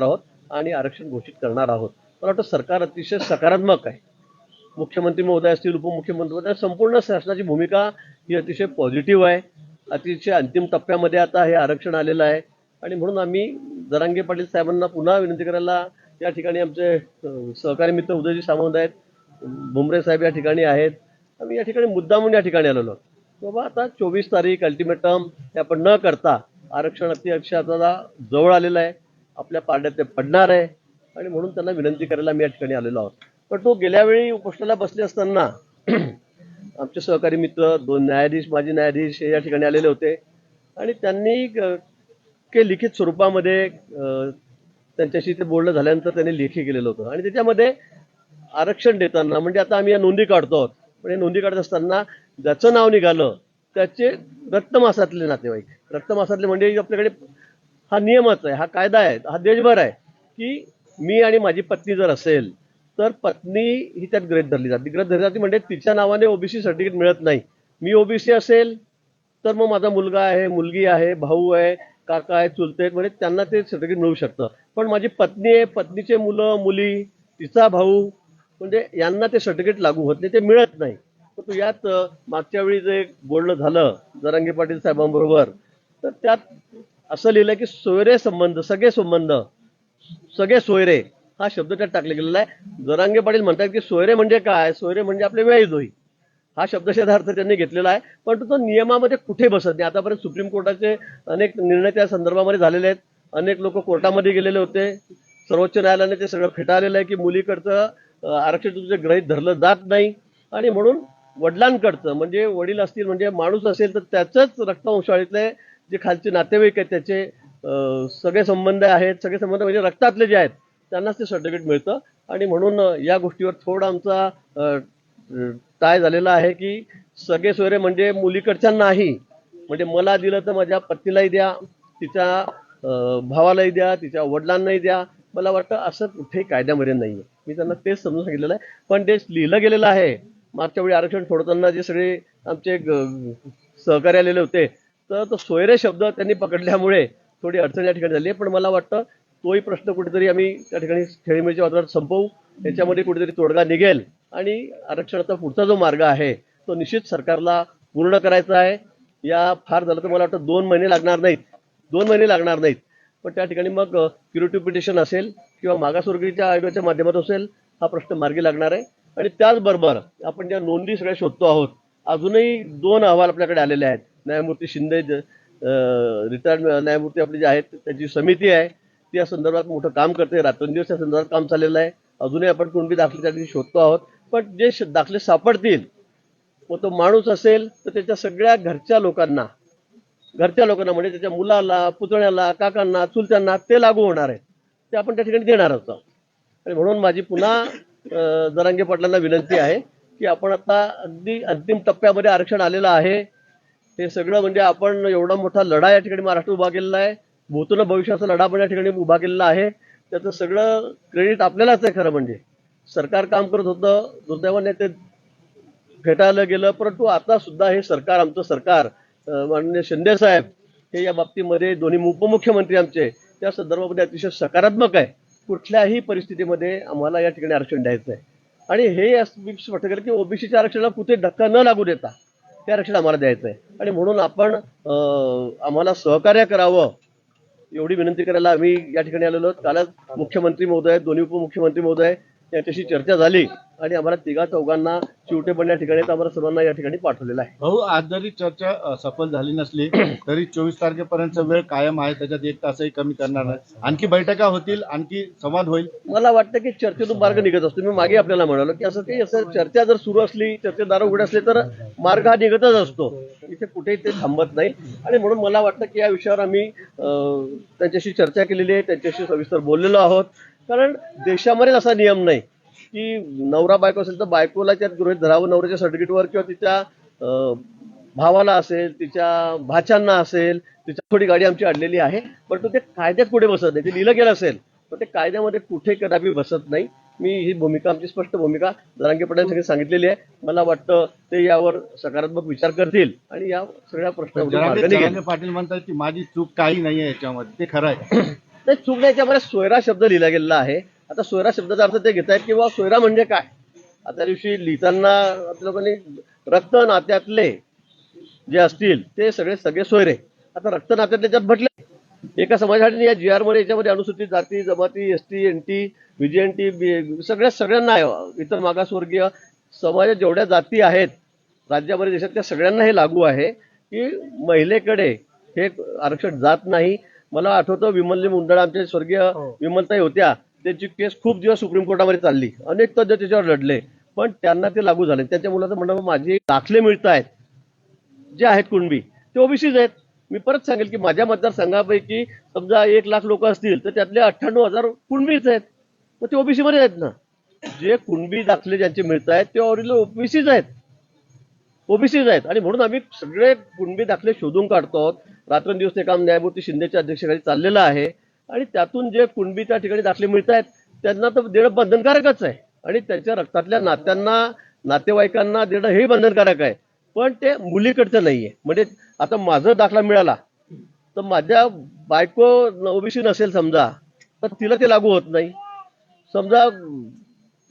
आहोत आणि आरक्षण घोषित करणार आहोत. मला वाटतं सरकार अतिशय सकारात्मक आहे. मुख्यमंत्री महोदय असतील उपमुख्यमंत्री महोदय संपूर्ण शासनाची भूमिका ही अतिशय पॉझिटिव्ह आहे. अतिशय अंतिम टप्प्यामध्ये आता हे आरक्षण आलेलं आहे. आणि म्हणून आम्ही जरांगे पाटील साहेबांना पुन्हा विनंती करायला या ठिकाणी आमचे सहकारी मित्र उदयजी सामंत आहेत भुमरे साहेब या ठिकाणी आहेत. आम्ही या ठिकाणी मुद्दामून या ठिकाणी आलेलो बाबा आता चोवीस तारीख अल्टिमेटम हे आपण न करता आरक्षण अति आता जवळ आलेलं आहे. आपल्या पाड्यात ते पडणार आहे. आणि म्हणून त्यांना विनंती करायला मी या ठिकाणी आलेलो आहोत. पण तो गेल्या वेळी उपोषणाला बसले असताना आमचे सहकारी मित्र दोन न्यायाधीश माजी न्यायाधीश हे या ठिकाणी आलेले होते. आणि त्यांनी के लिखित स्वरूपामध्ये त्यांच्याशी ते बोलणं झाल्यानंतर त्यांनी लेखी केलेलं होतं. आणि त्याच्यामध्ये आरक्षण देताना म्हणजे आता आम्ही या नोंदी काढतो आहोत. पण हे नोंदी काढत असताना ज्याचं नाव निघालं त्याचे रक्तमासातले नातेवाईक. रक्तमासातले म्हणजे आपल्याकडे हा नियमच आहे हा कायदा आहे हा देशभर आहे की मी आणि माझी पत्नी जर असेल तर पत्नी ही त्यात ग्रहित धरली जाते. ग्रहित धरली जाते म्हणजे तिच्या नावाने ओबीसी सर्टिफिकेट मिळत नाही. मी ओबीसी असेल तर मग माझा मुलगा आहे मुलगी आहे भाऊ आहे काका आहे चुलते आहेत म्हणजे त्यांना ते सर्टिफिकेट मिळू शकतं. पण माझी पत्नी आहे पत्नीचे मुलं मुली तिचा भाऊ म्हणजे यांना ते सर्टिफिकेट लागू होत नाही ते मिळत नाही. परंतु यात मागच्या वेळी जे बोलणं झालं जरांगे पाटील साहेबांबरोबर तर त्यात असं लिहिलं की सोयरे संबंध सगळे संबंध सगळे सोयरे हा शब्द त्यात टाकला गेलेला आहे. जरांगे पाटील म्हणतात की सोयरे म्हणजे काय? सोयरे म्हणजे आपले वेळीजोई. हा शब्दशेधा अर्थ त्यांनी घेतलेला आहे. पण तो नियमामध्ये कुठे बसत नाही. आतापर्यंत सुप्रीम कोर्टाचे अनेक निर्णय त्या संदर्भामध्ये झालेले आहेत. अनेक लोक कोर्टामध्ये गेलेले होते. सर्वोच्च न्यायालयाने ते सगळं फेटाळलेलं आहे की मुलीकडचं आरक्षण तुमचं ग्रहित धरलं जात नाही. आणि म्हणून वडिलांकडचं म्हणजे वडील असतील म्हणजे माणूस असेल तर त्याचंच रक्तवंशाळीतले जे खालचे नातेवाईक आहेत त्याचे सगळे संबंध आहेत सगळे संबंध म्हणजे रक्तातले जे आहेत त्यांनाच ते सर्टिफिकेट मिळतं. आणि म्हणून या गोष्टीवर थोडा आमचा टाय झालेला आहे की सगळे सोयरे म्हणजे मुलीकडच्या नाही. म्हणजे मला दिलं तर माझ्या पत्नीलाही द्या तिच्या भावालाही द्या तिच्या वडिलांनाही द्या. मला वाटतं असं कुठेही कायद्यामध्ये नाही आहे मी त्यांना तेच समजून सांगितलेलं आहे. पण ते लिहिलं गेलेलं आहे मागच्या वेळी आरक्षण सोडताना जे सगळे आमचे ग- सहकारी आलेले होते तर तो सोयरे शब्द त्यांनी पकडल्यामुळे थोडी अडचण या ठिकाणी झाली आहे. पण मला वाटतं तोही प्रश्न कुठेतरी आम्ही त्या ठिकाणी खेळीमेळीच्या वातावरणात संपवू. त्याच्यामध्ये कुठेतरी तोडगा निघेल आणि आरक्षणाचा पुढचा जो मार्ग आहे तो निश्चित सरकारला पूर्ण करायचा आहे. या फार झालं तर मला वाटतं दोन महिने लागणार नाहीत. दोन महिने लागणार नाहीत. पण त्या ठिकाणी मग क्युरेटिव्ह पिटिशन असेल किंवा मागासवर्गीच्या आयोगाच्या माध्यमातून असेल हा प्रश्न मार्गी लागणार आहे. आणि त्याचबरोबर आपण ज्या नोंदी सगळ्या शोधतो आहोत अजूनही दोन अहवाल आपल्याकडे आलेले आहेत. न्यायमूर्ती शिंदे रिटायर्ड न्यायमूर्ती आपली जे आहेत त्याची समिती आहे. ती या संदर्भात मोठं काम करते. रात्रंदिवस या संदर्भात काम चाललेलं आहे. अजूनही आपण कुणबी दाखले त्या ठिकाणी शोधतो आहोत. पण जे दाखले सापडतील व तो माणूस असेल तर त्याच्या सगळ्या घरच्या लोकांना घरच्या लोकांना म्हणजे त्याच्या मुलाला पुतण्याला काकांना चुलत्यांना ते लागू होणार आहे ते आपण त्या ठिकाणी देणार आहोत. आणि म्हणून माझी पुन्हा जरांगे पाटलांना विनंती आहे की आपण आता अगदी अंतिम टप्प्यामध्ये आरक्षण आलेलं आहे. हे सगळं म्हणजे आपण एवढा मोठा लढा या ठिकाणी महाराष्ट्र उभा केलेला आहे. भूतून भविष्याचा लढा पण या ठिकाणी उभा केलेला आहे. त्याचं सगळं क्रेडिट आपल्यालाच आहे खरं म्हणजे. सरकार काम करत होतं दुर्दैवाने ते फेटाळलं गेलं परंतु आता सुद्धा हे सरकार आमचं सरकार माननीय शिंदे साहेब हे या बाबतीमध्ये दोन्ही उपमुख्यमंत्री आमचे त्या संदर्भामध्ये अतिशय सकारात्मक आहे. कुठल्याही परिस्थितीमध्ये आम्हाला या ठिकाणी आरक्षण द्यायचं आहे आणि हे वाटत गेलं की ओबीसीच्या आरक्षणाला कुठे धक्का न लागू देता हे आरक्षण आम्हाला द्यायचं आहे आणि म्हणून आपण आम्हाला सहकार्य करावं एवढी विनंती करायला आम्ही या ठिकाणी आलेलो आहोत. कालच मुख्यमंत्री महोदय दोन्ही उपमुख्यमंत्री महोदय यांच्याशी चर्चा झाली आणि आम्हाला तिघा चौघांना चिवटे पण या ठिकाणी. आम्हाला सर्वांना या ठिकाणी पाठवलेलं आहे. भाऊ आज जरी चर्चा सफल झाली नसली तरी चोवीस तारखेपर्यंत वेळ कायम आहे त्याच्यात एक तासही कमी करणार नाही. आणखी बैठका होतील आणखी संवाद होईल. मला वाटतं की चर्चेतून मार्ग निघत असतो. मी मागे आपल्याला म्हणालो की असं काही असं चर्चा जर सुरू असली चर्चेत दार उघडे असले तर मार्ग हा निघतच असतो. इथे कुठेही ते थांबत नाही. आणि म्हणून मला वाटतं की या विषयावर आम्ही त्यांच्याशी चर्चा केलेली आहे त्यांच्याशी सविस्तर बोललेलो आहोत. कारण देशामध्येच असा नियम नाही की नवरा बायको असेल तर बायकोला त्यात गृहित धरावं नवऱ्याच्या सर्टिफिकेटवर किंवा तिच्या भावाला असेल तिच्या भाच्यांना असेल तिच्या थोडी गाडी आमची अडलेली आहे परंतु ते कायद्यात पुढे बसत नाही. ते लिहिलं गेलं असेल पण ते कायद्यामध्ये कुठे कदापि बसत नाही. मी ही भूमिका आमची स्पष्ट भूमिका जरांगे पटेल सांगितलेली आहे. मला वाटतं ते यावर सकारात्मक विचार करतील आणि या सगळ्या प्रश्नावर पाटील म्हणतात की माझी चूक काही नाहीये याच्यामध्ये. ते खरं आहे. ते चूक नाही सोयरा शब्द लिहिला गेलेला आहे. आता सोयरा शब्दाचा अर्थ ते घेत आहेत किंवा सोयरा म्हणजे काय? आता दिवशी लिहिताना आपल्या लोकांनी रक्त नात्यातले जे असतील ते सगळे सगळे सोयरे. आता रक्त नात्यातले त्यात भटले एका समाजासाठी या जी आरमध्ये याच्यामध्ये अनुसूचित जाती जमाती S T N T N T सगळ्या सगळ्यांना आहे. इतर मागासवर्गीय समाजात जेवढ्या जाती आहेत राज्यामध्ये देशात त्या सगळ्यांना हे लागू आहे की महिलेकडे हे आरक्षण जात नाही. मला आठवतं विमलजी मुंडळ आमचे स्वर्गीय विमलताई होत्या. त्यांची केस खूप दिवस सुप्रीम कोर्टामध्ये चालली. अनेक तज्ञ त्याच्यावर लढले पण त्यांना ते लागू झाले. त्यांच्या मुलाचं म्हणणं माझे दाखले मिळत आहेत. जे आहेत कुणबी ते ओबीसीच आहेत. मी परत सांगेल की माझ्या मतदारसंघापैकी समजा एक लाख लोक असतील तर त्यातले अठ्ठ्याण्णव हजार कुणबीच आहेत. मग ते ओबीसी मध्ये आहेत ना? जे कुणबी दाखले ज्यांचे मिळत आहेत ते ओबीसीच आहेत. ओबीसीज आहेत. आणि म्हणून आम्ही सगळे कुणबी दाखले शोधून काढतो आहोत. रात्रंदिवस ते काम न्यायमूर्ती शिंदेच्या अध्यक्षतेखाली चाललेलं आहे. आणि त्यातून जे कुणबी त्या ठिकाणी दाखले मिळत आहेत त्यांना तर देणं बंधनकारकच आहे. आणि त्यांच्या रक्तातल्या नात्यांना नातेवाईकांना देणं हे बंधनकारक आहे. पण ते मुलीकडचं नाहीये. म्हणजे आता माझा दाखला मिळाला तर माझ्या बायको ओबीसी नसेल समजा तर तिला ते लागू होत नाही. समजा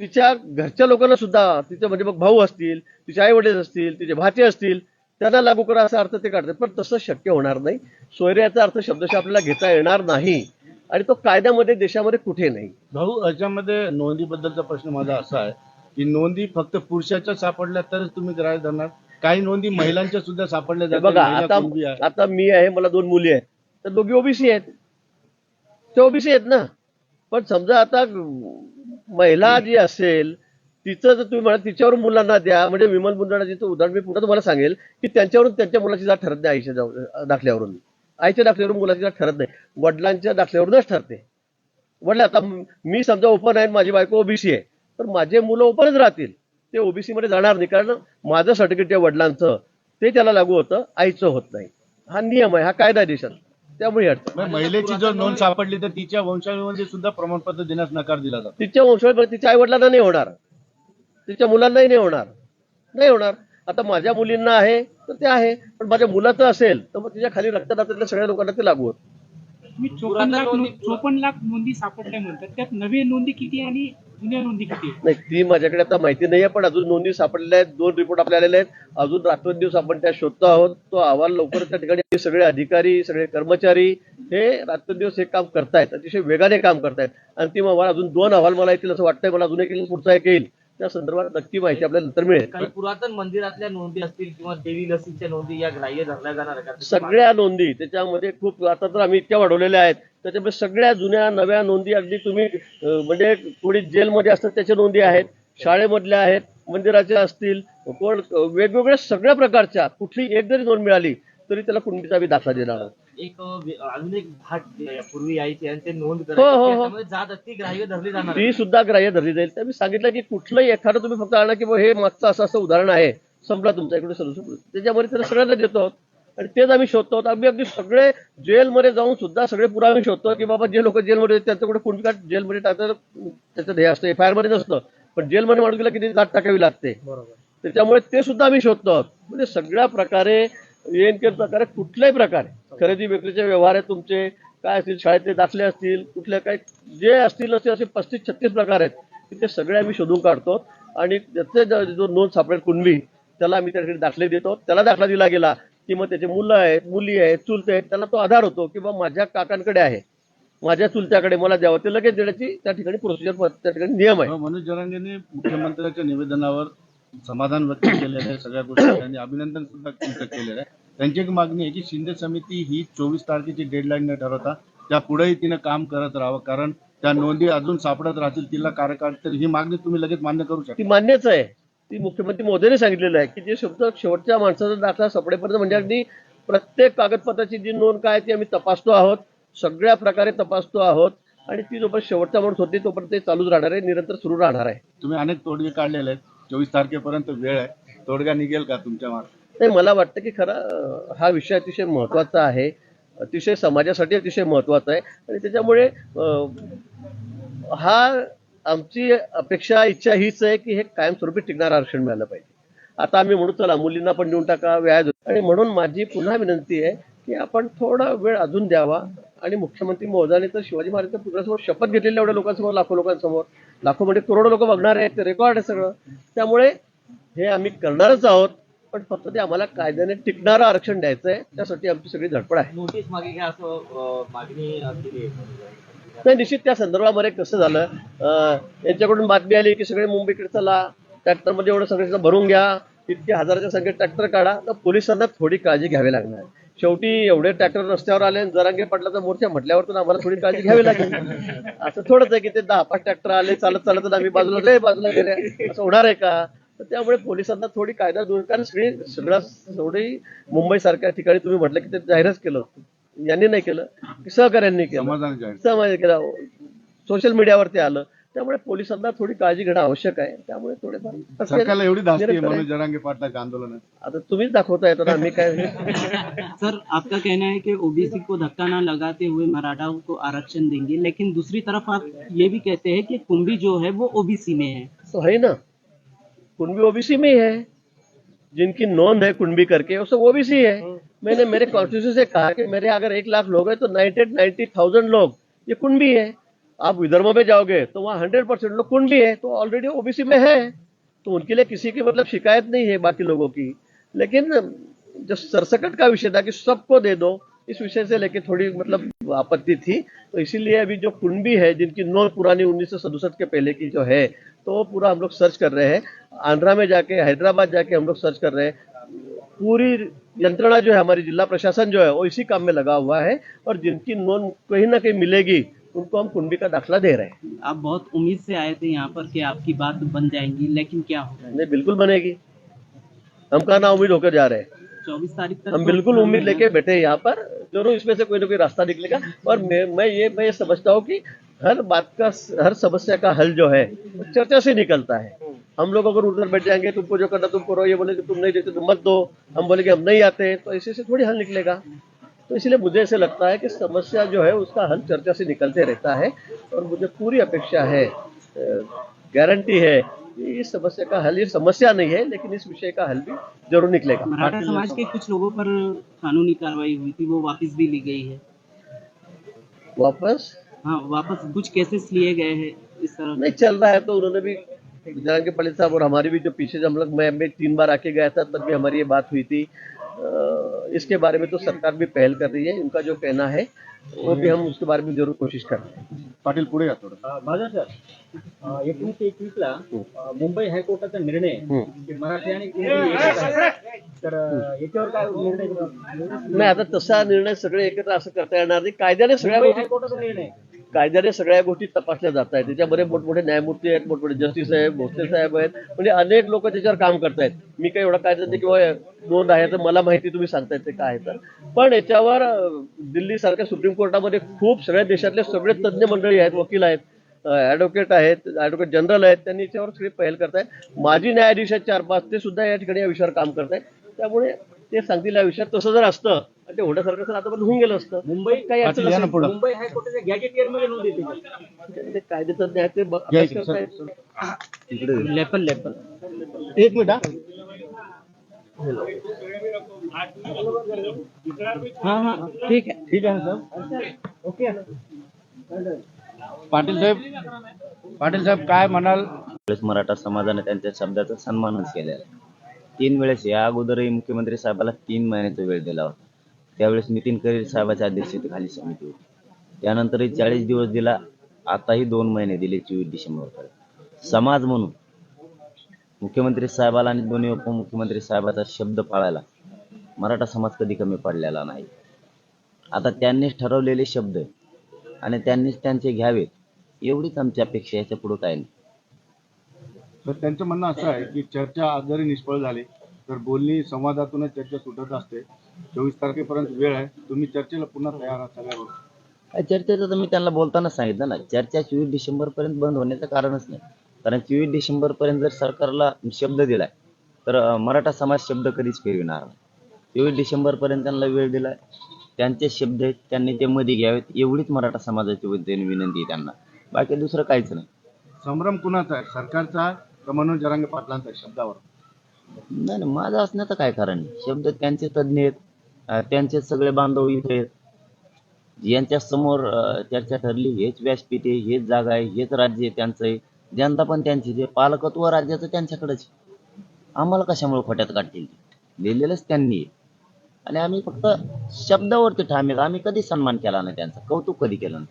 तिच्या घरच्या लोकांना सुद्धा तिचे म्हणजे मग भाऊ असतील तिचे आई वडील असतील तिचे भाचे असतील त्यांना लागू करा असा अर्थ ते काढतात. पण तसं शक्य होणार नाही. सोयऱ्याचा अर्थ शब्दशः आपल्याला घेता येणार नाही. आणि तो कायद्यामध्ये देशामध्ये कुठे नाही. भाऊ याच्यामध्ये नोंदीबद्दलचा प्रश्न माझा असा आहे की नोंदी फक्त पुरुषाच्या सापडल्या तरच तुम्ही ग्राह्य धरणार? काही नोंदी महिलांच्या सुद्धा सापडल्या जातात बघा महिला आता कुणबी आहे. आता मी आहे मला दोन मुली आहेत. तर दोघी ओबीसी आहेत. ते ओबीसी आहेत ना? पण समजा आता महिला जी असेल तिचं जर तुम्ही म्हणा तिच्यावर मुलांना द्या म्हणजे विमल मुंदडाजीचं उदाहरण मी पुन्हा तुम्हाला सांगेल की त्यांच्यावरून त्यांच्या मुलाची जात ठरत नाही आईच्या जाऊ- दाखल्यावरून. आईच्या दाखल्यावरून मुलाची जात ठरत नाही. वडिलांच्या दाखल्यावरूनच ठरते. वडील आता मी समजा ओपन आहे आणि माझी बायको ओबीसी आहे तर माझे मुलं ओपनच राहतील. ते ओबीसी मध्ये जाणार नाही कारण माझं सर्टिफिकेट आहे वडिलांचं. ते त्याला लागू होतं आईचं होत नाही. हा नियम आहे हा कायदा आहे देशात. त्यामुळे अडचण. मग महिलेची जर नोंद सापडली तर तिच्या वंशावळीमध्ये सुद्धा प्रमाणपत्र देण्यास नकार दिला जातो. तिच्या वंशवळ तिच्या आई वडिलांना नाही होणार. तिच्या मुलांनाही नाही होणार. नाही होणार. आता माझ्या मुलींना आहे तर ते आहे. पण माझ्या मुलाचं असेल तर मग तिच्या खाली रक्तदात्यातल्या सगळ्या लोकांना ते लागू होत. चोपन्न लाख नो- चोपन्न लाख नोंदी सापडल्या म्हणतात. त्यात नवीन नोंदी किती आहे आणि जुन्या नोंदी किती आहे नाही ती माझ्याकडे आता माहिती नाही आहे पण अजून नोंदी सापडलेल्या आहेत दोन रिपोर्ट आपल्या आलेले आहेत. अजून रात्रंदिवस आपण त्या शोधतो आहोत. तो अहवाल लवकर त्या ठिकाणी सगळे अधिकारी सगळे कर्मचारी हे रात्रंदिवस हे काम करतायत. अतिशय वेगाने काम करतायत. अंतिम अहवाल अजून दोन अहवाल मला येतील असं वाटतंय. मला अजून एक येईल पुढचा एक येईल. त्या संदर्भात नक्की माहिती आपल्याला नंतर मिळेल. काही पुरातन मंदिरातल्या नोंदी असतील किंवा देवी लसीच्या नोंदी या ग्राह्य धरल्या जाणार आहे का? सगळ्या नोंदी त्याच्यामध्ये खूप आता तर आम्ही इतक्या वाढवलेल्या आहेत. त्याच्यामध्ये सगळ्या जुन्या नव्या नोंदी अगदी तुम्ही म्हणजे कोणी जेलमध्ये असतात त्याच्या नोंदी आहेत शाळेमधल्या आहेत मंदिराच्या असतील कोण वेगवेगळ्या सगळ्या प्रकारच्या कुठली एक जरी नोंद मिळाली तरी त्याला कुंडीचा आम्ही दाखला देणार एक अजून एक भाग जे पूर्वी यायचे आणि ते नोंद हो, हो, हो. जात ती ग्राह्य धरली जाणार. ती सुद्धा ग्राह्य धरली जाईल तर मी सांगितलं की कुठलंही एखादं तुम्ही फक्त आणा की हे मागचं असं असं उदाहरण आहे संपला तुमचा इकडे सदस्य त्याच्यामध्ये त्याला सगळ्यांना देतो आहोत आणि तेच आम्ही शोधतो. आहोत आम्ही अगदी सगळे जेलमध्ये जाऊन सुद्धा सगळे पुरावे शोधतो की बाबा जे लोक जेलमध्ये आहेत, त्यांचं कुठे काढ जेलमध्ये टाकतात त्याचं हे असतं एफ आय आरमध्ये नसतं पण जेलमध्ये माणूस गेला किती दाट टाकावी लागते. त्याच्यामुळे ते सुद्धा आम्ही शोधतो. आहोत म्हणजे सगळ्या प्रकारे एन के प्रकारे कुठल्याही प्रकारे खरेदी विक्रीचे व्यवहार आहेत तुमचे काय असतील शाळेतले दाखले असतील कुठल्या काय जे असतील असे असे पस्तीस छत्तीस प्रकार आहेत की ते सगळे आम्ही शोधून काढतो. आणि त्याचे ज- नोंद सापडेल कुणबी त्याला आम्ही त्या ठिकाणी दाखले देतो. त्याला दाखला दिला गेला की मग त्याचे मुलं आहेत मुली आहेत चुलते आहेत त्यांना तो आधार होतो की बा माझ्या काकांकडे आहे. माझ्या चुलत्याकडे मला द्यावं ते लगेच देण्याची त्या ठिकाणी प्रोसिजर त्या ठिकाणी नियम आहे. मनोज जरांगेने मुख्यमंत्र्यांच्या निवेदनावर समाधान व्यक्त केलेलं आहे सगळ्या गोष्टी त्यांनी अभिनंदन सुद्धा व्यक्त केलेलं आहे. त्यांची एक मागणी आहे की शिंदे समिती ही चोवीस तारखेची डेडलाईन न ठरवता त्या पुढेही तिनं काम करत राहावं कारण त्या नोंदी अजून सापडत राहतील तिला कार्यकाळ तर ही मागणी तुम्ही लगेच मान्य करू शकता. ती मान्यच आहे. ती मुख्यमंत्री मोदीने सांगितलेलं आहे की जे शब्द शेवटच्या माणसाचा दाखला सापडेपर्यंत म्हणजे अगदी प्रत्येक कागदपत्राची जी नोंद काय ती आम्ही तपासतो आहोत सगळ्या प्रकारे तपासतो आहोत आणि ती जोपर्यंत शेवटचा माणूस होती तोपर्यंत ते चालूच राहणार आहे निरंतर सुरू राहणार आहे. तुम्ही अनेक तोडगे काढलेले आहेत. चोवीस तारखेपर्यंत वेळ आहे. तोडगा निघेल का तुमच्या मार्फत? नाही मला वाटतं की खरा हा विषय अतिशय महत्त्वाचा आहे. अतिशय समाजासाठी अतिशय महत्त्वाचा आहे. आणि त्याच्यामुळे हा आमची अपेक्षा इच्छा हीच आहे की हे कायमस्वरूपी टिकणारं आरक्षण मिळालं पाहिजे. आता आम्ही म्हणू चला मुलींना पण देऊन टाका व्याज. आणि म्हणून माझी पुन्हा विनंती आहे की आपण थोडा वेळ अजून द्यावा. आणि मुख्यमंत्री महोदयाने तर शिवाजी महाराजांच्या पुतळ्यासमोर शपथ घेतलेल्या एवढ्या लोकांसमोर लाखो लोकांसमोर. लाखो म्हणजे करोडो लोक बघणार आहेत ते रेकॉर्ड आहे सगळं. त्यामुळे हे आम्ही करणारच आहोत पण फक्त ते आम्हाला कायद्याने टिकणारं आरक्षण द्यायचं आहे त्यासाठी आमची सगळी धडपड आहे. नोटीस मागे घ्या असं मागणी आहे नाही निश्चित त्या संदर्भामध्ये कसं झालं. यांच्याकडून बातमी आली की सगळे मुंबईकडे चला ट्रॅक्टरमध्ये एवढं सगळे भरून घ्या इतके हजाराच्या संख्येत ट्रॅक्टर काढा तर पोलिसांना थोडी काळजी घ्यावी लागणार. शेवटी एवढे ट्रॅक्टर रस्त्यावर आले आणि जरांगे पाटलाचा मोर्चा म्हटल्यावर तर आम्हाला थोडी काळजी घ्यावी लागेल. असं थोडंच आहे की ते दहा पाच ट्रॅक्टर आले चालत चालत आम्ही बाजूला लय बाजूला गेले असं होणार आहे का? तर त्यामुळे पोलिसांना थोडी कायदा दूर कारण सगळी सगळं थोडी मुंबई सारख्या ठिकाणी तुम्ही म्हटलं की ते जाहीरच केलं होतं. यांनी नाही केलं. की सहकाऱ्यांनी केलं. समाज केला. सोशल मीडियावरती आलं. त्यामुळे पोलिसांना थोडी काळजी घेणं आवश्यक आहे. त्यामुळे थोडेफार एवढी धास्ती आहे निरंतर आहे. मनोज जरांगे पाटलाच्या आंदोलनात. आता तुम्हीच दाखवता येतो ना आम्ही काय सर आपका कहना है कि ओबीसी को धक्का ना लगाते हुए मराठाओं को आरक्षण देंगे लेकिन दूसरी तरफ आप ये भी कहते हैं कि कुंभी जो है वो ओबीसी में है। तो है ना? कुणबी ओबीसी में ही है। जिनकी नोंद है कुणबी करके वो सब ओबीसी है। मैंने मेरे कॉन्स्टिट्यूशन से कहा कि मेरे अगर एक लाख लोग हैं तो नाइन्टी नाइन्टी थाउज़ेंड लोग ये कुणबी है। आप विदर्भ में जाओगे तो वहाँ हंड्रेड परसेंट लोग कुणबी है तो ऑलरेडी ओबीसी में है। तो उनके लिए किसी की मतलब शिकायत नहीं है बाकी लोगों की। लेकिन जो सरसकट का विषय था कि सबको दे दो इस विषय से लेके थोड़ी मतलब आपत्ति थी। तो इसीलिए अभी जो कुणबी है जिनकी नोट पुरानी उन्नीस के पहले की जो है तो वो पूरा हम लोग सर्च कर रहे हैं। आंध्रा में जाके हैदराबाद जाके हम लोग सर्च कर रहे हैं। पूरी यंत्रणा जो है हमारी जिला प्रशासन जो है वो इसी काम में लगा हुआ है और जिनकी नोन कहीं ना कहीं मिलेगी उनको हम कुंडी का दाखला दे रहे हैं। आप बहुत उम्मीद से आए थे यहाँ पर कि आपकी बात बन जाएगी लेकिन क्या होगा? नहीं बिल्कुल बनेगी। हम कहा ना उम्मीद होकर जा रहे हैं। चौबीस तारीख तक हम तो बिल्कुल उम्मीद लेके बैठे यहाँ पर। ज़रूर इसमें से कोई ना कोई रास्ता निकलेगा। और मैं मैं ये मैं ये समझता हूँ कि हर बात का हर समस्या का हल जो है चर्चा से निकलता है। हम लोग अगर उधर बैठ जाएँगे तुमको जो करना तुम करो ये बोले कि तुम नहीं देते तुम मत दो। हम बोले कि हम नहीं आते तो ऐसे से थोड़ी हल निकलेगा। तो इसलिए मुझे ऐसे लगता है कि समस्या जो है उसका हल चर्चा से निकलते रहता है और मुझे पूरी अपेक्षा है गारंटी है कि इस समस्या का हल ये समस्या नहीं है लेकिन इस विषय का हल भी ज़रूर निकलेगा। मराठा समाज के कुछ लोगों पर कानूनी कार्रवाई हुई थी वो वापस भी ली गई है। वापस? हाँ वापस कुछ केसेस लिए गए हैं इस तरह नहीं चल रहा है तो उन्होंने भी जहांगीर पंडित साहब और हमारी भी जो पीछे जब हम लोग मैं मैं तीन बार आके गया था तब भी हमारी ये बात हुई थी। इसके बारे में तो सरकार भी पहल कर रही है उनका जो कहना है वो भी हम उसके बारे में जरूर कोशिश कर रहे हैं। पाटील पुढे या थोडं? माझा सर एकोणीसशे एकवीसला अ, मुंबई हायकोर्टाचा निर्णय. की मराठी आणि कुणबी एकच आहे. तर याच्यावर काय निर्णय निर्णय- नाही आता तसा निर्णय सगळे एकत्र असं करता येणार नाही. कायद्याने सगळ्या मुंबई गोष्टी हायकोर्टाचा निर्णय. कायद्याने सगळ्या गोष्टी तपासल्या जात आहेत. त्याच्यामध्ये मोठमोठे न्यायमूर्ती आहेत मोठमोठे जस्टिस आहेत भोसले साहेब आहेत. म्हणजे अनेक लोक त्याच्यावर काम करतायत. मी काही एवढा कायदा नाही किंवा नोंद आहे तर मला माहिती तुम्ही सांगतायत ते काय आहे तर. पण याच्यावर दिल्ली सारख्या सुप्रीम कोर्टामध्ये खूप सगळ्या देशातले सगळे तज्ज्ञ मंडळी आहेत वकील आहेत ऍडव्होकेट आहेत ऍडव्होकेट जनरल आहेत त्यांनी याच्यावर सगळी पहल करतायत. माजी न्यायाधीश आहेत चार पाच ते सुद्धा या ठिकाणी या विषयावर काम करतायत. त्यामुळे ते सांगतील या विषयात तसं जर असतं ते होण्यासारखं सर आता होऊन गेलं असतं. मुंबई काही अडचण पाटील या ना असेल. पुढं. मुंबई हायकोर्टाच्या गॅजेटियरमध्ये नोंद येते ते ते ब- या अभ्यास इकडे, करतायत. Lapel lapel. एक मिनिट हा. हाँ हाँ. ठीक है ठीक आहे ना सर. ओके. पाटील साहेब पाटील साहेब काय म्हणाल? वेळेस मराठा समाजाने त्यांच्या शब्दाचा सन्मानच केलेला आहे. तीन वेळेस या अगोदरही मुख्यमंत्री साहेबाला तीन महिन्याचा वेळ दिला होता. त्यावेळेस नितीन करीर साहेबाच्या अध्यक्षतेखाली समिती होती. त्यानंतरही चाळीस दिवस दिला आताही दोन महिने दिले चोवीस डिसेंबरपर्यंत. समाज म्हणून मुख्यमंत्री साहेबाला आणि दोन्ही उपमुख्यमंत्री साहेबाचा शब्द पाळायला मराठा समाज कधी कमी पडलेला नाही. आता त्यांनीच ठरवलेले शब्द आणि त्यांनीच त्यांचे घ्यावेत एवढीच आमची अपेक्षा याच्यापुढे काय नाही. तर त्यांचं म्हणणं असं आहे की चर्चा जरी निष्फळ झाली तर बोलणी संवादातूनच चर्चा सुटत असते. चोवीस तारखेपर्यंत वेळ आहे. तुम्ही चर्चेला पुन्हा तयार आहात सगळ्यावर. चर्चेचं तर मी त्यांना बोलताना सांगितलं ना चर्चा चोवीस डिसेंबर पर्यंत बंद होण्याचं कारणच नाही. कारण चोवीस डिसेंबर पर्यंत जर सरकारला शब्द दिलाय तर मराठा समाज शब्द कधीच फिरविणार नाही. चोवीस डिसेंबर पर्यंत त्यांना वेळ दिलाय त्यांचे शब्द आहेत त्यांनी ते मध्ये घ्यावेत एवढीच मराठा समाजाची वतीने विनंती आहे त्यांना. बाकी दुसरं काहीच नाही. संभ्रम कुणाचा आहे? सरकारचा का मनोज जरांगे पाटलांचा आहे शब्दावर? नाही नाही, माझं असण्याचं काय कारण आहे? शब्द त्यांचे तज्ज्ञ आहेत. त्यांचे सगळे बांधव इथे यांच्या समोर चर्चा ठरली. हेच व्यासपीठ आहे हेच जागा आहे हेच राज्य आहे त्यांचं आहे. जनता पण त्यांची जे पालकत्व राज्याचं त्यांच्याकडेच आम्हाला कशामुळे खोट्यात काढतील लिहिलेलंच त्यांनी आणि आम्ही फक्त शब्दावरती ठामे आम्ही कधी सन्मान केला नाही त्यांचा कौतुक कधी केलं नाही.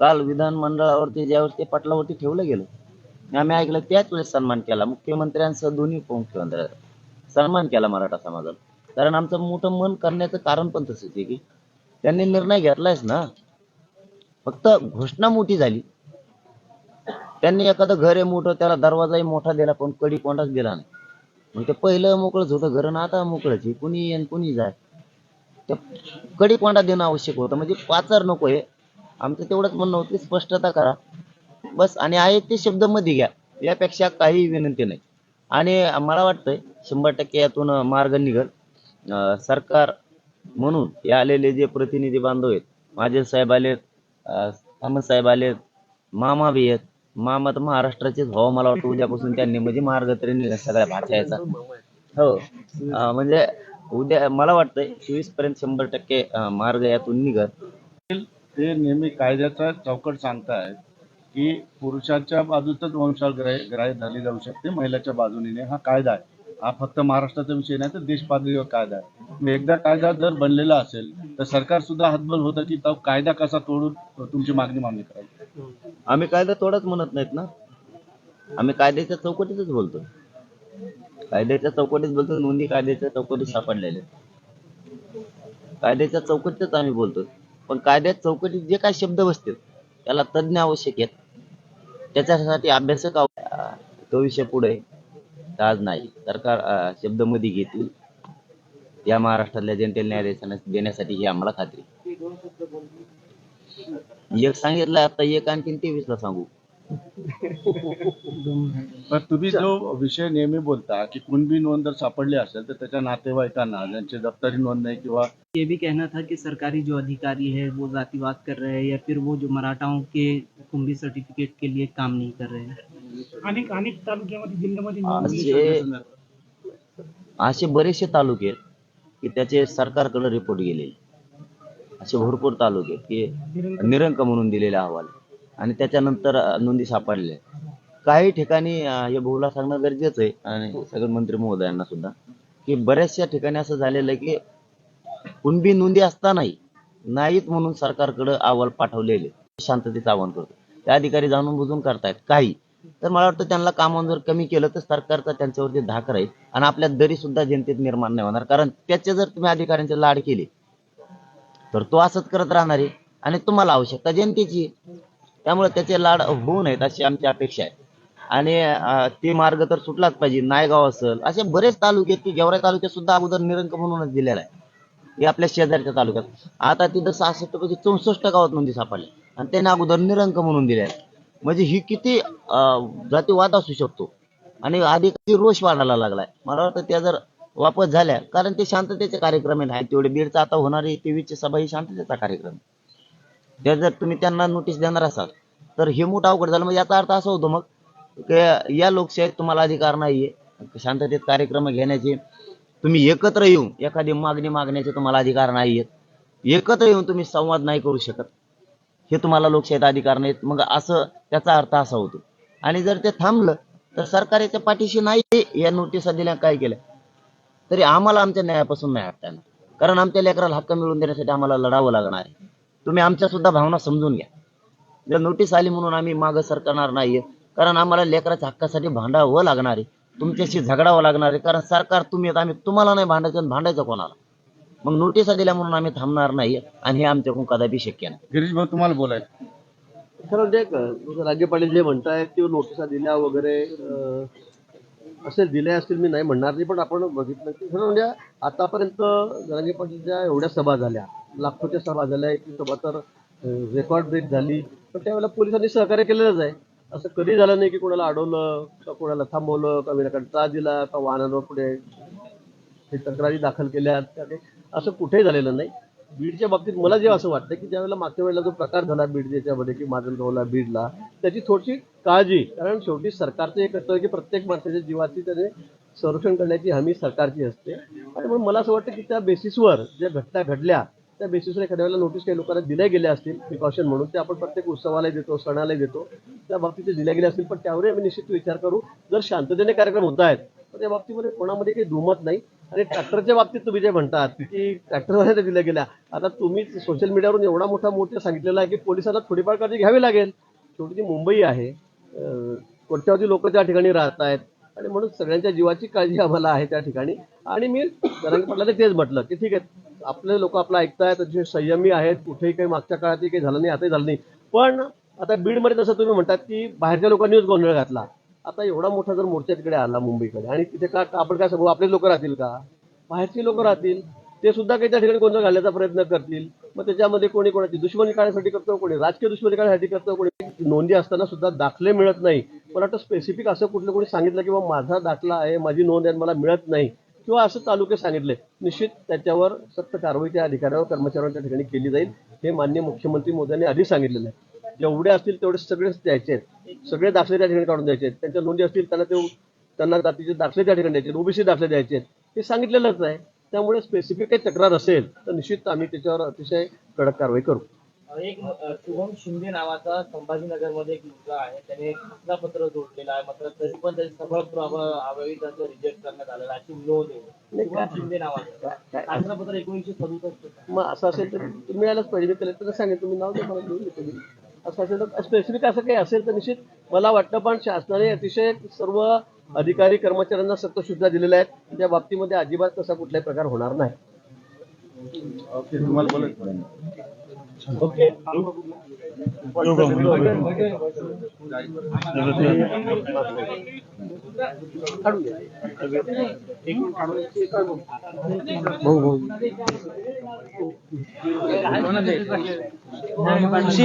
काल विधानमंडळावरती ज्यावेळेस ते पटलावरती ठेवलं गेलं आम्ही ऐकलं त्याच वेळेस सन्मान केला. मुख्यमंत्र्यांसह दोन्ही उपमुख्यमंत्र्यांचा सन्मान केला मराठा समाजाला. कारण आमचं मोठं मन करण्याचं कारण पण तसंच आहे की त्यांनी निर्णय घेतलायच ना. फक्त घोषणा मोठी झाली. त्यांनी एखादं घर आहे मोठं त्याला दरवाजाही मोठा दिला पण कडी कोणाच दिला नाही. मग ते पहिलं मोकळंच होतं घर ना आता मोकळंच आहे. कुणी येईन कुणी जाय त्या कडी कोंडा देणं आवश्यक होतं. म्हणजे पाचार नको आहे. आमचं तेवढंच म्हणणं होतं स्पष्टता करा. बस आणि आहे ते शब्दमध्ये घ्या. यापेक्षा काही विनंती नाही. आणि मला वाटतंय शंभर टक्के यातून मार्ग निघल. सरकार म्हणून हे आलेले जे प्रतिनिधी बांधव आहेत माझे साहेब आले अं, साहेब आले मामा बी आहेत. मामा तर महाराष्ट्राचेच भाव मला वाटतं उद्यापासून त्यांनी म्हणजे मार्ग तरी निघाल सगळ्या भाषाचा हो म्हणजे उद्या मला वाटतंय चोवीसपर्यंत शंभर टक्के मार्ग यातून निघत ते नेहमी कायद्याचा चौकट सांगतायत की पुरुषाच्या बाजूतच वंशावळ ग्राह्य धरली जाऊ शकते महिलाच्या बाजूने. हा कायदा आहे. हा फक्त महाराष्ट्राचा विषय नाही तर देश पातळीवर कायदा आहे. एकदा कायदा जर बनलेला असेल तर सरकार सुद्धा हातबल होतं की तो कायदा कसा तोडून तुमची मागणी मान्य करायची? आम्ही कायदा तोडत म्हणत नाहीत ना. आम्ही कायद्याच्या चौकटीतच बोलतो. कायद्याच्या चौकटीत बोलतो नोंदी कायद्याच्या चौकटीत सापडलेले कायद्याच्या चौकटीतच आम्ही बोलतो. पण कायद्यात चौकटीत जे काही शब्द बसतील त्याला तज्ज्ञ आवश्यक आहेत. त्याच्यासाठी अभ्यासक आव- तो विषय पुढे. आज नाही. सरकार अं, शब्द मध्ये घेतील. या महाराष्ट्रातल्या जनतेला न्याय देण्यासाठी- देण्यासाठी ही आम्हाला खात्री. एक सांगितलं आता एक आणखीन तेवीस ला सांगू. पण तुम्ही जो विषय नेहमी बोलता की कुणबी नोंद जर सापडली असेल तर त्याच्या नातेवाईकांना ज्यांची दप्तरी नोंद नाही किंवा ये भी कहना था कि सरकारी जो अधिकारी है वो जातिवाद कर रहे हैं या फिर वो जो मराठाओं के कुंभी सर्टिफिकेट के लिए काम नहीं कर रहे हैं। अनेक अनेक तालुक्यामध्ये जिल्ह्यामध्ये असे असे बरेचसे तालुके आहेत की त्याचे सरकारकडे रिपोर्ट गेलेले असे भरपूर तालुके आहेत की निरंक म्हणून दिलेले अहवाल आणि त्याच्यानंतर नोंदी सापडल्या काही ठिकाणी हे बहुला सांगणं गरजेचं आहे आणि सगळं मंत्री महोदयांना सुद्धा की बऱ्याचशा ठिकाणी असं झालेलं आहे की कुणबी नोंदी असतानाही नाहीत म्हणून सरकारकडे अहवाल पाठवलेले शांततेचं आवाहन करतो. ते अधिकारी जाणून बुजून करतायत. काही तर मला वाटतं त्यांना कामावर जर कमी केलं तर सरकारचा त्यांच्यावरती धाक राहील आणि आपल्या दरी सुद्धा जनतेत निर्माण नाही होणार. कारण त्याचे जर तुम्ही अधिकाऱ्यांचे लाड केले तर तो असंच करत राहणार आहे. आणि तुम्हाला आवश्यकता जनतेची त्यामुळे त्याचे लाड होऊ नयेत अशी आमची अपेक्षा आहे. आणि ते मार्ग तर सुटलाच पाहिजे. नायगाव असेल असे बरेच तालुके आहेत की गेवराई तालुक्यात सुद्धा अगोदर निरंक म्हणूनच दिलेला आहे. हे आपल्या शेजारच्या तालुक्यात. आता तिथं सहासष्ट पैकी चौसष्ट गावात नोंदी सापडल्या. आणि त्यांनी अगोदर निरंक म्हणून दिले आहे म्हणजे ही किती जातीवाद असू शकतो. आणि अधिकारी रोष वाढायला लागलाय. मला वाटतं त्या जर वापस झाल्या कारण ते शांततेचे कार्यक्रम आहे तेवढे बीडचा आता होणारी तेवीसची सभा ही शांततेचा कार्यक्रम त्या जर तुम्ही त्यांना नोटीस देणार असाल तर हे मोठं अवघड झालं. म्हणजे याचा अर्थ असा होतो मग की या लोकशाहीत तुम्हाला अधिकार नाहीये. शांततेत कार्यक्रम घेण्याचे तुम्ही एकत्र येऊन एखादी मागणी मागण्याचे तुम्हाला अधिकार नाहीयेत. एकत्र येऊन तुम्ही संवाद नाही करू शकत. हे तुम्हाला लोकशाहीत अधिकार नाहीत. मग असं त्याचा अर्थ असा होतो. आणि जर ते थांबलं तर सरकार याच्या पाठीशी नाही. या नोटिसा दिल्या काय केल्या? तरी आम्हाला आमच्या न्यायापासून नाही हटता येणार. कारण आमच्या लेकराला हक्क मिळवून देण्यासाठी आम्हाला लढावं लागणार आहे. तुम्ही आमच्या सुद्धा भावना समजून घ्या. जर नोटीस आली म्हणून आम्ही मागं सरकणार नाहीये कारण आम्हाला लेकराच्या हक्कासाठी भांडावं लागणार आहे. तुमच्याशी झगडावं लागणार आहे कारण सरकार तुम्ही आम्ही तुम्हाला नाही भांडायचं आणि भांडायचं कोणाला? मग नोटिसा दिल्या म्हणून आम्ही थांबणार नाही आणि हे आमच्याकडून कदापि शक्य नाही. गिरीश भाऊ तुम्हाला बोलायचं. खरं म्हणजे क- रागे पाटील जे म्हणतायत किंवा नोटिसा दिल्या वगैरे अं, असेल दिल्या असतील मी नाही म्हणणार नाही पण आपण बघितलं की खरं म्हणजे आतापर्यंत रागे पाटीलच्या एवढ्या सभा झाल्या लाखोच्या सभा झाल्या एक सभा तर रेकॉर्ड ब्रेक झाली पण त्यावेळेला पोलिसांनी सहकार्य केलेलंच आहे. असं कधी झालं नाही की कोणाला अडवलं का कोणाला थांबवलं का विनाकारण त्रास दिला का वाहनांवर पुढे हे तक्रारी दाखल केल्या त्या काही असं कुठेही झालेलं नाही. बीडच्या बाबतीत मला जे असं वाटतं की ज्यावेळेला मागच्या वेळेला जो प्रकार झाला बीड याच्यामध्ये की माजलगावला बीडला त्याची थोडीशी काळजी कारण शेवटी सरकारचं एक असतं की प्रत्येक माणसाच्या जीवाची त्याने संरक्षण करण्याची हमी सरकारची असते. आणि म्हणून मला असं वाटतं की त्या बेसिसवर ज्या घटना घडल्या त्या बेसिसवर एखाद्या वेळेला नोटीस काही लोकांना दिल्या गेल्या असतील प्रिकॉशन म्हणून ते आपण प्रत्येक उत्सवाला देतो सणाला देतो त्या बाबतीत ते दिल्या गेल्या असतील पण त्यावरही आम्ही निश्चित विचार करू. जर शांततेने कार्यक्रम होत आहेत तर त्या बाबतीमध्ये कोणामध्ये काही दुमत नाही. आणि ट्रॅक्टरच्या बाबतीत तुम्ही जे म्हणतात की ट्रॅक्टरवाल्या दिल्या गेल्या. आता तुम्ही सोशल मीडियावरून एवढा मोठा मोठं सांगितलेला आहे की पोलिसांना थोडीफार काळजी घ्यावी लागेल. शेवटी ती मुंबई आहे कोट्यावधी लोक त्या ठिकाणी राहत आहेत आणि म्हणून सगळ्यांच्या जीवाची काळजी आम्हाला आहे त्या ठिकाणी. आणि मी जरांगे पाटलाने तेच म्हटलं की ठीक आहे आपले लोक आपलं ऐकतायत जे संयमी आहेत कुठेही काही मागच्या काळातही काही झालं नाही आताही झालं नाही. पण आता बीडमध्ये जसं तुम्ही म्हणतात की बाहेरच्या लोकांनीच गोंधळ घातला. आता एवढा मोठा जर मोर्चा तिकडे आला मुंबईकडे आणि तिथे का आपण काय सांगू आपले लोक राहतील का? बाहेरची लोक राहतील ते सुद्धा काही त्या ठिकाणी कोणतं घालण्याचा प्रयत्न करतील. मग त्याच्यामध्ये कोणी कोणाची दुश्मनी काढण्यासाठी करतो कोणी राजकीय दुश्मनी काढण्यासाठी करतो कोणी नोंदी असताना सुद्धा दाखले मिळत नाही. मला वाटतं स्पेसिफिक असं कुठलं कोणी सांगितलं की बा माझा दाखला आहे माझी नोंद आहे मला मिळत नाही. किंवा असं तालुके सांगितले निश्चित त्याच्यावर सक्त कारवाई त्या अधिकाऱ्यावर कर्मचाऱ्यांच्या ठिकाणी केली जाईल हे मान्य मुख्यमंत्री मोदयांनी आधी सांगितलेलं आहे. जेवढे असतील तेवढे सगळेच द्यायचे सगळे दाखले त्या ठिकाणी काढून द्यायचे त्यांच्या नोंदी असतील त्यांना ते त्यांना जातीचे दाखले त्या ठिकाणी द्यायचे ओबीसी दाखले द्यायचे हे सांगितलेलंच आहे त्यामुळे स्पेसिफिक काही तक्रार असेल तर निश्चित आम्ही त्याच्यावर अतिशय कडक कारवाई करू. एक शुभम शिंदे नावाचा संभाजीनगरमध्ये एक मुलगा आहे. त्याने पत्र जोडलेला आहे. मात्र तरी पण त्याचे सफळ त्याचं रिजेक्ट करण्यात आलेलं आहे. अशी नोंद आहे. शुभम शिंदे नावाचा. पत्र एकोणीसशे सदुसष्ट मग असं असेल तर मिळायलाच पाहिजे. मी सांगेन. तुम्ही नाव द्या मला असेल तर स्पेसिफिक असं काही असेल तर निश्चित मला वाटतं पण शासनाने अतिशय सर्व अधिकारी कर्मचाऱ्यांना सक्त सुद्धा दिलेल्या आहेत त्या बाबतीमध्ये अजिबात तसा कुठलाही प्रकार होणार नाही. ওকে খুশি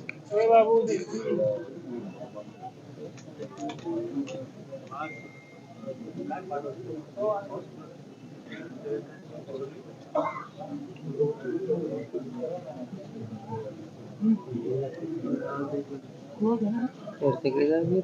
prueba auditiva. Este queda bien,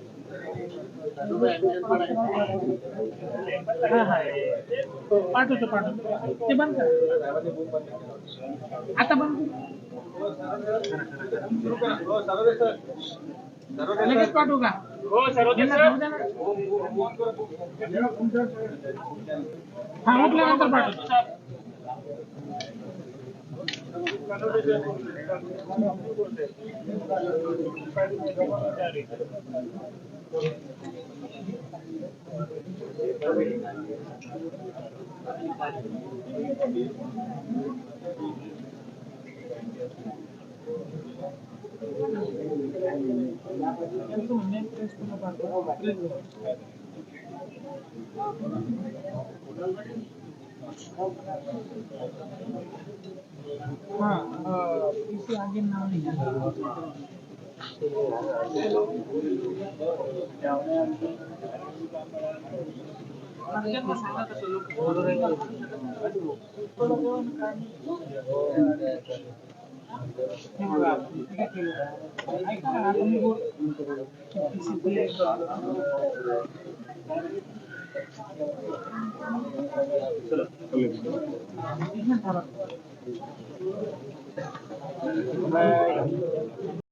गोड मार पाठवतो पाठवतो ते बंद करा आता बंद कर लगेच पाठवू का हो सर्व हा उठल्यानंतर पाठवतो. हाँ अ, इसे आगे नाम नहीं. Terima kasih.